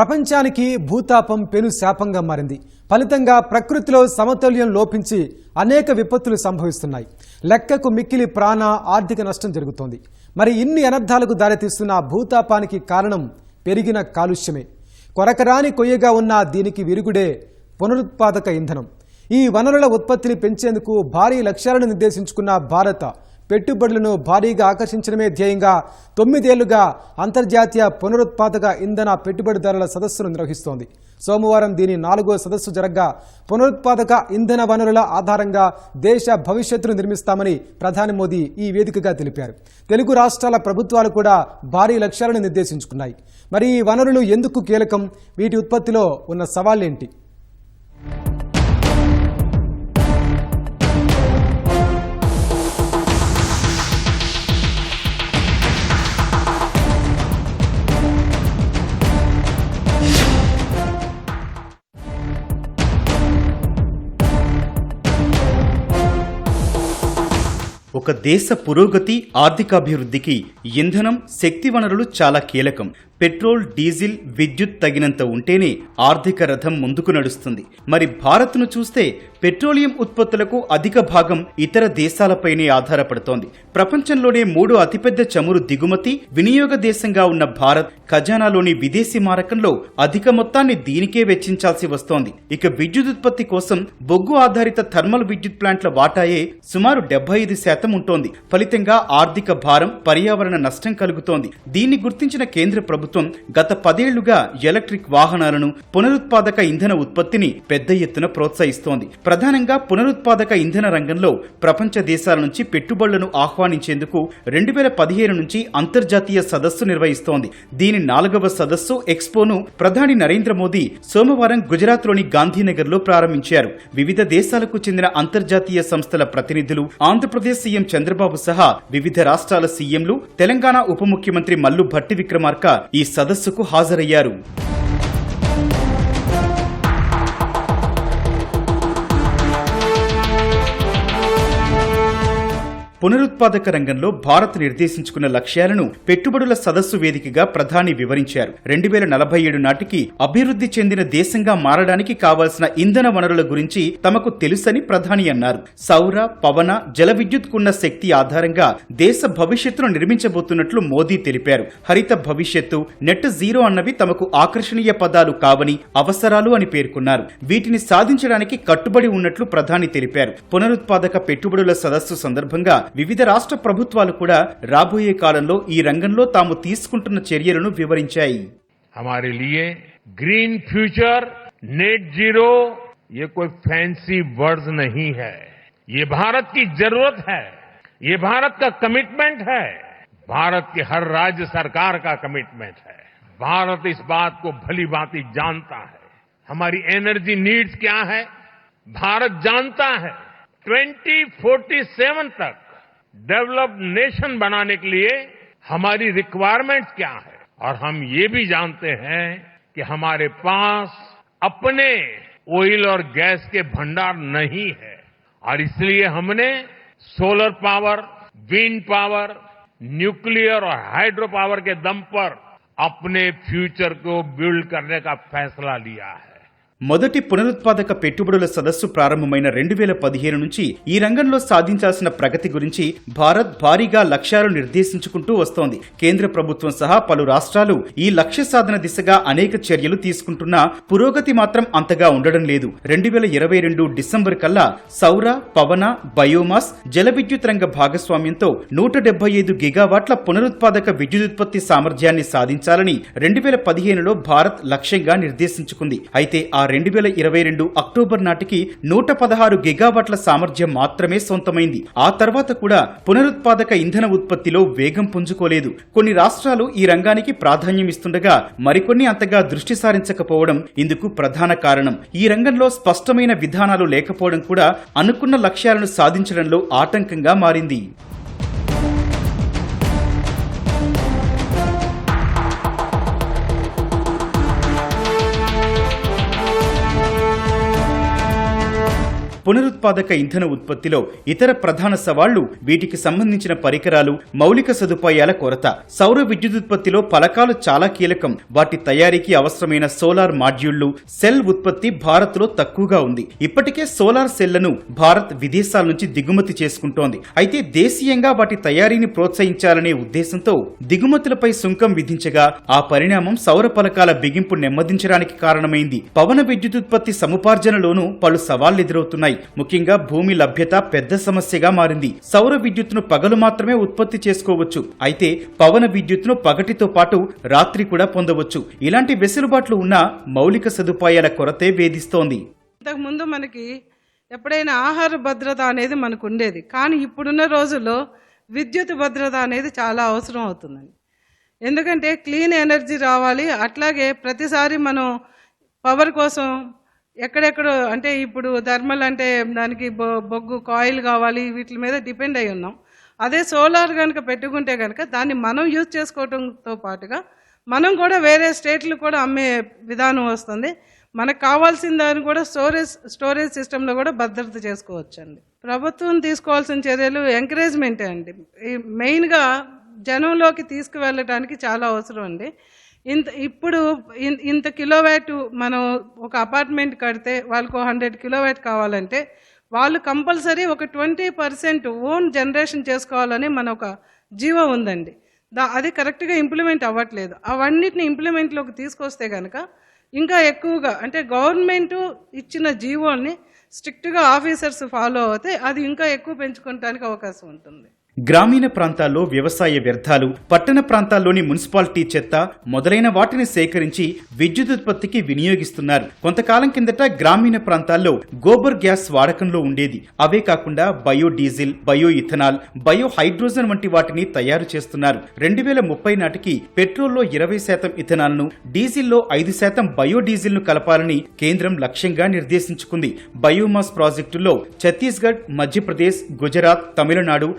ప్రపంచానికి భూతాపం పెను శాపంగా మారింది. ఫలితంగా ప్రకృతిలో సమతుల్యం లోపించి అనేక విపత్తులు సంభవిస్తున్నాయి. లెక్కకు మిక్కిలి ప్రాణ ఆర్థిక నష్టం జరుగుతోంది. మరి ఇన్ని అనర్థాలకు దారితీస్తున్న భూతాపానికి కారణం పెరిగిన కాలుష్యమే. కొరకరాని కొయ్యగా ఉన్న దీనికి విరుగుడే పునరుత్పాదక ఇంధనం. ఈ వనరుల ఉత్పత్తిని పెంచేందుకు భారీ లక్ష్యాలను నిర్దేశించుకున్న భారత పెట్టుబడులను భారీగా ఆకర్షించడమే ధ్యేయంగా తొమ్మిదేళ్ళుగా అంతర్జాతీయ పునరుత్పాదక ఇంధన పెట్టుబడిదారుల సదస్సును నిర్వహిస్తోంది. సోమవారం దీని నాలుగో సదస్సు జరగ్గా పునరుత్పాదక ఇంధన వనరుల ఆధారంగా దేశ భవిష్యత్తును నిర్మిస్తామని ప్రధాని మోదీ ఈ వేదికగా తెలిపారు. తెలుగు రాష్ట్రాల ప్రభుత్వాలు కూడా భారీ లక్ష్యాలను నిర్దేశించుకున్నాయి. మరి ఈ వనరులు ఎందుకు కీలకం? వీటి ఉత్పత్తిలో ఉన్న సవాళ్ళేంటి? ఒక దేశ పురోగతి ఆర్థికాభివృద్ధికి ఇంధనం శక్తి వనరులు చాలా కీలకం. పెట్రోల్ డీజిల్ విద్యుత్ తగినంత ఉంటేనే ఆర్థిక రథం ముందుకు నడుస్తుంది. మరి భారత్ను చూస్తే పెట్రోలియం ఉత్పత్తులకు అధిక భాగం ఇతర దేశాలపైనే ఆధారపడుతోంది. ప్రపంచంలోనే మూడో అతిపెద్ద చమురు దిగుమతి వినియోగ దేశంగా ఉన్న భారత్ ఖజానాలోని విదేశీ మారకంలో అధిక మొత్తాన్ని దీనికే వెచ్చించాల్సి వస్తోంది. ఇక విద్యుత్ ఉత్పత్తి కోసం బొగ్గు ఆధారిత థర్మల్ విద్యుత్ ప్లాంట్ల వాటాయే సుమారు డెబ్బై ఐదు శాతం ఉంటోంది. ఫలితంగా ఆర్థిక భారం పర్యావరణ నష్టం కలుగుతోంది. దీన్ని గుర్తించిన కేంద్ర ప్రభుత్వం గత పదేళ్ళుగా ఎలక్ట్రిక్ వాహనాలను పునరుత్పాదక ఇంధన ఉత్పత్తిని పెద్ద ఎత్తున ప్రోత్సహిస్తోంది. ప్రధానంగా పునరుత్పాదక ఇంధన రంగంలో ప్రపంచ దేశాల నుంచి పెట్టుబడులను ఆహ్వానించేందుకు రెండు వేల పదిహేను నుంచి అంతర్జాతీయ సదస్సు నిర్వహిస్తోంది. దీని నాలుగవ సదస్సు ఎక్స్పోను ప్రధాని నరేంద్ర మోదీ సోమవారం గుజరాత్లోని గాంధీనగర్లో ప్రారంభించారు. వివిధ దేశాలకు చెందిన అంతర్జాతీయ సంస్థల ప్రతినిధులు ఆంధ్రప్రదేశ్ సీఎం చంద్రబాబు సహా వివిధ రాష్ట్రాల సీఎంలు తెలంగాణ ఉప ముఖ్యమంత్రి మల్లు భట్టి విక్రమార్క ఈ ఈ సదస్సుకు హాజరయ్యారు. పునరుత్పాదక రంగంలో భారత్ నిర్దేశించుకున్న లక్ష్యాలను పెట్టుబడుల సదస్సు వేదికగా ప్రధాని వివరించారు. రెండు వేల నలభై ఏడు నాటికి అభివృద్ధి చెందిన దేశంగా మారడానికి కావాల్సిన ఇంధన వనరుల గురించి తమకు తెలుసని ప్రధాని అన్నారు. సౌర పవన జల విద్యుత్కున్న శక్తి ఆధారంగా దేశ భవిష్యత్తును నిర్మించబోతున్నట్లు మోదీ తెలిపారు. హరిత భవిష్యత్తు నెట్ జీరో అన్నవి తమకు ఆకర్షణీయ పదాలు కావని అవసరాలు అని పేర్కొన్నారు. వీటిని సాధించడానికి కట్టుబడి ఉన్నట్లు ప్రధాని తెలిపారు. పునరుత్పాదక పెట్టుబడుల సదస్సు సందర్భంగా వివిధ రాష్ట్ర ప్రభుత్వాలు కూడా రాబోయే కాలంలో ఈ రంగంలో తాము తీసుకుంటున్న చర్యలను వివరించాయి हमारे लिए ग्रीन फ्यूचर नेट जीरो ये कोई फैंसी वर्ड्स नहीं है ये भारत की जरूरत है ये भारत का कमिटमेंट है भारत की हर राज्य सरकार का कमिटमेंट है भारत इस बात को भली भांति जानता है हमारी एनर्जी नीड्स क्या है भारत जानता है 2047 तक डेवलप्ड नेशन बनाने के लिए हमारी रिक्वायरमेंट्स क्या है? और हम ये भी जानते हैं कि हमारे पास अपने ऑयल और गैस के भंडार नहीं है। और इसलिए हमने solar power, wind power, nuclear और हाइड्रो पावर के दम पर अपने फ्यूचर को बिल्ड करने का फैसला लिया है। మొదటి పునరుత్పాదక పెట్టుబడుల సదస్సు ప్రారంభమైన రెండు వేల పదిహేను నుంచి ఈ రంగంలో సాధించాల్సిన ప్రగతి గురించి భారత్ భారీగా లక్ష్యాలు నిర్దేశించుకుంటూ వస్తోంది. కేంద్ర ప్రభుత్వం సహా పలు రాష్ట్రాలు ఈ లక్ష్య సాధన దిశగా అనేక చర్యలు తీసుకుంటున్నా పురోగతి మాత్రం అంతగా ఉండడం లేదు. రెండు వేల ఇరవై రెండు డిసెంబర్ కల్లా సౌర పవన బయోమాస్ జల విద్యుత్ రంగ భాగస్వామ్యంతో నూట డెబ్బై ఐదు గిగావాట్ల పునరుత్పాదక విద్యుదుత్పత్తి సామర్థ్యాన్ని సాధించాలని రెండు వేల పదిహేనులో భారత్ లక్ష్యంగా నిర్దేశించుకుంది. అయితే ఆ రెండు వేల ఇరవై రెండు అక్టోబర్ నాటికి నూట పదహారు గిగావాట్ల సామర్థ్యం మాత్రమే సొంతమైంది. ఆ తర్వాత కూడా పునరుత్పాదక ఇంధన ఉత్పత్తిలో వేగం పుంజుకోలేదు. కొన్ని రాష్ట్రాలు ఈ రంగానికి ప్రాధాన్యం ఇస్తుండగా మరికొన్ని అంతగా దృష్టి సారించకపోవడం ఇందుకు ప్రధాన కారణం. ఈ రంగంలో స్పష్టమైన విధానాలు లేకపోవడం కూడా అనుకున్న లక్ష్యాలను సాధించడంలో ఆటంకంగా మారింది. పునరుత్పాదక ఇంధన ఉత్పత్తిలో ఇతర ప్రధాన సవాళ్ళు వీటికి సంబంధించిన పరికరాలు మౌలిక సదుపాయాల కొరత. సౌర విద్యుదుత్పత్తిలో ఫలకాలు చాలా కీలకం. వాటి తయారీకి అవసరమైన సోలార్ మాడ్యూళ్ళు సెల్ ఉత్పత్తి భారత్లో తక్కువగా ఉంది. ఇప్పటికే సోలార్ సెల్లను భారత్ విదేశాల నుంచి దిగుమతి చేసుకుంటోంది. అయితే దేశీయంగా వాటి తయారీని ప్రోత్సహించాలనే ఉద్దేశంతో దిగుమతులపై సుంకం విధించగా ఆ పరిణామం సౌర పలకాల బిగింపు నెమ్మదించడానికి కారణమైంది. పవన విద్యుదుత్పత్తి సముపార్జనలోనూ పలు సవాళ్ళు ఎదురవుతున్నాయి ముఖ్యంగా భూమి లభ్యత పెద్ద సమస్యగా మారింది. సౌర విద్యుత్తును పగలు మాత్రమే ఉత్పత్తి చేసుకోవచ్చు. అయితే పవన విద్యుత్తును పగటితో పాటు రాత్రి కూడా పొందవచ్చు. ఇలాంటి వెసులుబాట్లు ఉన్న మౌలిక సదుపాయాల కొరతే వేధిస్తోంది. ఇంతకుముందు మనకి ఎప్పుడైనా ఆహార భద్రత అనేది మనకు ఉండేది. కానీ ఇప్పుడున్న రోజుల్లో విద్యుత్ భద్రత అనేది చాలా అవసరం అవుతుందండి. ఎందుకంటే క్లీన్ ఎనర్జీ రావాలి. అట్లాగే ప్రతిసారి మనం పవర్ కోసం ఎక్కడెక్కడో అంటే ఇప్పుడు థర్మల్ అంటే దానికి బొ- బొగ్గు కాయిల్ కావాలి వీటి మీద డిపెండ్ అయి ఉన్నాం. అదే సోలార్ కనుక పెట్టుకుంటే కనుక దాన్ని మనం యూజ్ చేసుకోవడంతో పాటుగా మనం కూడా వేరే స్టేట్లు కూడా అమ్మే విధానం వస్తుంది. మనకు కావాల్సిన దాన్ని కూడా స్టోరేజ్ స్టోరేజ్ సిస్టంలో కూడా భద్రత చేసుకోవచ్చండి. ప్రభుత్వం తీసుకోవాల్సిన చర్యలు ఎంకరేజ్మెంటే అండి. ఈ మెయిన్గా జనంలోకి తీసుకువెళ్ళటానికి చాలా అవసరం అండి. ఇంత ఇప్పుడు ఇంత కిలోవాట్ మనం ఒక అపార్ట్మెంట్ కడితే వాళ్ళకు హండ్రెడ్ కిలోవాట్ కావాలంటే వాళ్ళు కంపల్సరీ ఒక ట్వంటీ పర్సెంట్ ఓన్ జనరేషన్ చేసుకోవాలని మన ఒక జీవో ఉందండి. దా అది కరెక్ట్గా ఇంప్లిమెంట్ అవ్వట్లేదు. అవన్నిటిని ఇంప్లిమెంట్లోకి తీసుకొస్తే కనుక ఇంకా ఎక్కువగా అంటే గవర్నమెంట్ ఇచ్చిన జీవోల్ని స్ట్రిక్ట్గా ఆఫీసర్స్ ఫాలో అవుతే అది ఇంకా ఎక్కువ పెంచుకోవటానికి అవకాశం ఉంటుంది. గ్రామీణ ప్రాంతాల్లో వ్యవసాయ వ్యర్థాలు పట్టణ ప్రాంతాల్లోని మున్సిపాలిటీ చెత్త మొదలైన వాటిని సేకరించి విద్యుత్ ఉత్పత్తికి వినియోగిస్తున్నారు. కొంతకాలం కిందట గ్రామీణ ప్రాంతాల్లో గోబర్ గ్యాస్ వాడకంలో ఉండేది. అవే కాకుండా bio diesel bio ethanol bio hydrogen వంటి వాటిని తయారు చేస్తున్నారు. రెండు వేల ముప్పై నాటికి పెట్రోల్లో ఇరవై శాతం ఇథనాల్ను డీజిల్లో ఐదు శాతం బయో డీజిల్ను కలపాలని కేంద్రం లక్ష్యంగా నిర్దేశించుకుంది. బయోమాస్ ప్రాజెక్టుల్లో ఛత్తీస్గఢ్ మధ్యప్రదేశ్ గుజరాత్ తమిళనాడు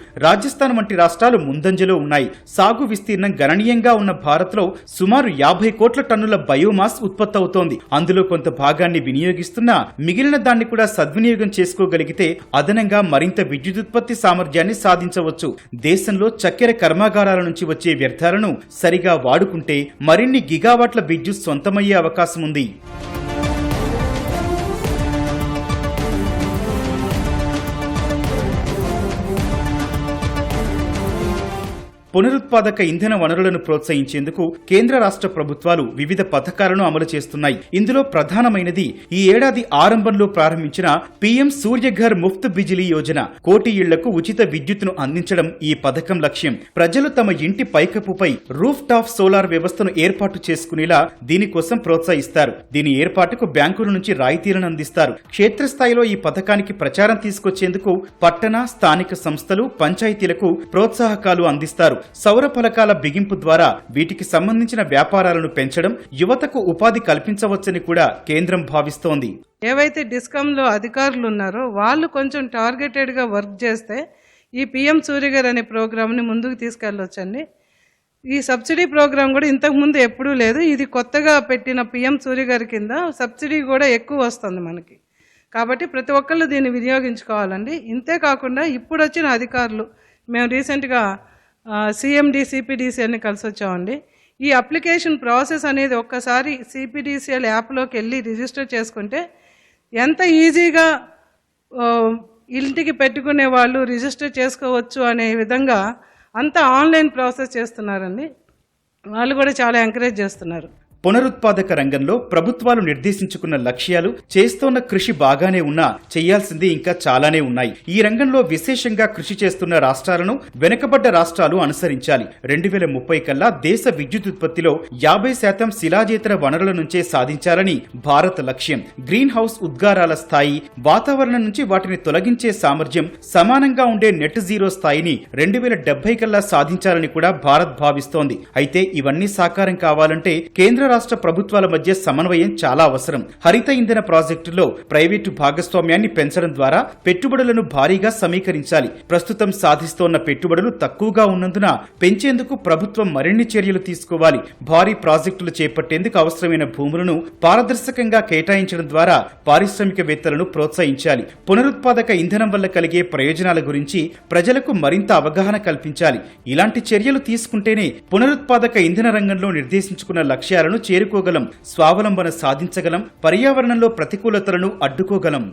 రాజస్థాన్ వంటి రాష్ట్రాలు ముందంజలో ఉన్నాయి. సాగు విస్తీర్ణం గణనీయంగా ఉన్న భారత్లో సుమారు యాభై కోట్ల టన్నుల బయోమాస్ ఉత్పత్తి అవుతోంది అందులో కొంత భాగాన్ని వినియోగిస్తున్నా మిగిలిన దాన్ని కూడా సద్వినియోగం చేసుకోగలిగితే అదనంగా మరింత విద్యుదుత్పత్తి సామర్థ్యాన్ని సాధించవచ్చు. దేశంలో చక్కెర కర్మాగారాల నుంచి వచ్చే వ్యర్థాలను సరిగా వాడుకుంటే మరిన్ని గిగావాట్ల విద్యుత్ సొంతమయ్యే అవకాశం ఉంది పునరుత్పాదక ఇంధన వనరులను ప్రోత్సహించేందుకు కేంద్ర రాష్ట్ర ప్రభుత్వాలు వివిధ పథకాలను అమలు చేస్తున్నాయి. ఇందులో ప్రధానమైనది ఈ ఏడాది ఆరంభంలో ప్రారంభించిన పీఎం సూర్యఘర్ ముఫ్త్ బిజిలీ యోజన. కోటి ఇళ్ళకు ఉచిత విద్యుత్తును అందించడం ఈ పథకం లక్ష్యం. ప్రజలు తమ ఇంటి పైకప్పుపై రూఫ్ టాప్ సోలార్ వ్యవస్థను ఏర్పాటు చేసుకునేలా దీనికోసం ప్రోత్సహిస్తారు. దీని ఏర్పాటుకు బ్యాంకుల నుంచి రాయితీలను అందిస్తారు. క్షేత్రస్థాయిలో ఈ పథకానికి ప్రచారం తీసుకొచ్చేందుకు పట్టణ స్థానిక సంస్థలు పంచాయతీలకు ప్రోత్సాహకాలు అందిస్తారు. సౌర ఫలకాల బిగింపు ద్వారా వీటికి సంబంధించిన వ్యాపారాలను పెంచడం యువతకు ఉపాధి కల్పించవచ్చని కూడా కేంద్రం భావిస్తోంది. ఏవైతే డిస్కంలో అధికారులు ఉన్నారో వాళ్ళు కొంచెం టార్గెటెడ్గా వర్క్ చేస్తే ఈ పిఎం సూర్యగర్ అనే ప్రోగ్రామ్ని ముందుకు తీసుకెళ్ళొచ్చండి. ఈ సబ్సిడీ ప్రోగ్రామ్ కూడా ఇంతకుముందు ఎప్పుడూ లేదు. ఇది కొత్తగా పెట్టిన పిఎం సూర్యగర్ కింద సబ్సిడీ కూడా ఎక్కువ వస్తుంది మనకి. కాబట్టి ప్రతి ఒక్కళ్ళు దీన్ని వినియోగించుకోవాలండి. ఇంతే కాకుండా ఇప్పుడు వచ్చిన అధికారులు మేము రీసెంట్గా సిఎండి సిపిడిసి అని కలిసి వచ్చామండి. ఈ అప్లికేషన్ ప్రాసెస్ అనేది ఒక్కసారి సిపిడిసిఎల్ యాప్లోకి వెళ్ళి రిజిస్టర్ చేసుకుంటే ఎంత ఈజీగా ఇంటికి పెట్టుకునే వాళ్ళు రిజిస్టర్ చేసుకోవచ్చు అనే విధంగా అంతా ఆన్లైన్ ప్రాసెస్ చేస్తున్నారండి. వాళ్ళు కూడా చాలా ఎంకరేజ్ చేస్తున్నారు. పునరుత్పాదక రంగంలో ప్రభుత్వాలు నిర్దేశించుకున్న లక్ష్యాలు చేస్తోన్న కృషి బాగానే ఉన్నా చేయాల్సింది ఇంకా చాలానే ఉన్నాయి. ఈ రంగంలో విశేషంగా కృషి చేస్తున్న రాష్ట్రాలను వెనుకబడ్డ రాష్ట్రాలు అనుసరించాలి. రెండు వేల ముప్పై కల్లా దేశ విద్యుత్ ఉత్పత్తిలో యాభై శాతం శిలాజేతర వనరుల నుంచే సాధించాలని భారత లక్ష్యం. గ్రీన్ హౌస్ ఉద్గారాల స్థాయి వాతావరణం నుంచి వాటిని తొలగించే సామర్థ్యం సమానంగా ఉండే నెట్ జీరో స్థాయిని రెండు వేల డెబ్బై కల్లా సాధించాలని కూడా భారత్ భావిస్తోంది. అయితే ఇవన్నీ సాకారం కావాలంటే కేంద్ర రాష్ట్ర ప్రభుత్వాల మధ్య సమన్వయం చాలా అవసరం. హరిత ఇంధన ప్రాజెక్టులో ప్రైవేటు భాగస్వామ్యాన్ని పెంచడం ద్వారా పెట్టుబడులను భారీగా సమీకరించాలి. ప్రస్తుతం సాధిస్తోన్న పెట్టుబడులు తక్కువగా ఉన్నందున పెంచేందుకు ప్రభుత్వం మరిన్ని చర్యలు తీసుకోవాలి. భారీ ప్రాజెక్టులు చేపట్టేందుకు అవసరమైన భూములను పారదర్శకంగా కేటాయించడం ద్వారా పారిశ్రామికవేత్తలను ప్రోత్సహించాలి. పునరుత్పాదక ఇంధనం వల్ల కలిగే ప్రయోజనాల గురించి ప్రజలకు మరింత అవగాహన కల్పించాలి. ఇలాంటి చర్యలు తీసుకుంటేనే పునరుత్పాదక ఇంధన రంగంలో నిర్దేశించుకున్న లక్ష్యాలను చేరుకోగలం స్వావలంబన సాధించగలం పర్యావరణంలో ప్రతికూలతలను అడ్డుకోగలం.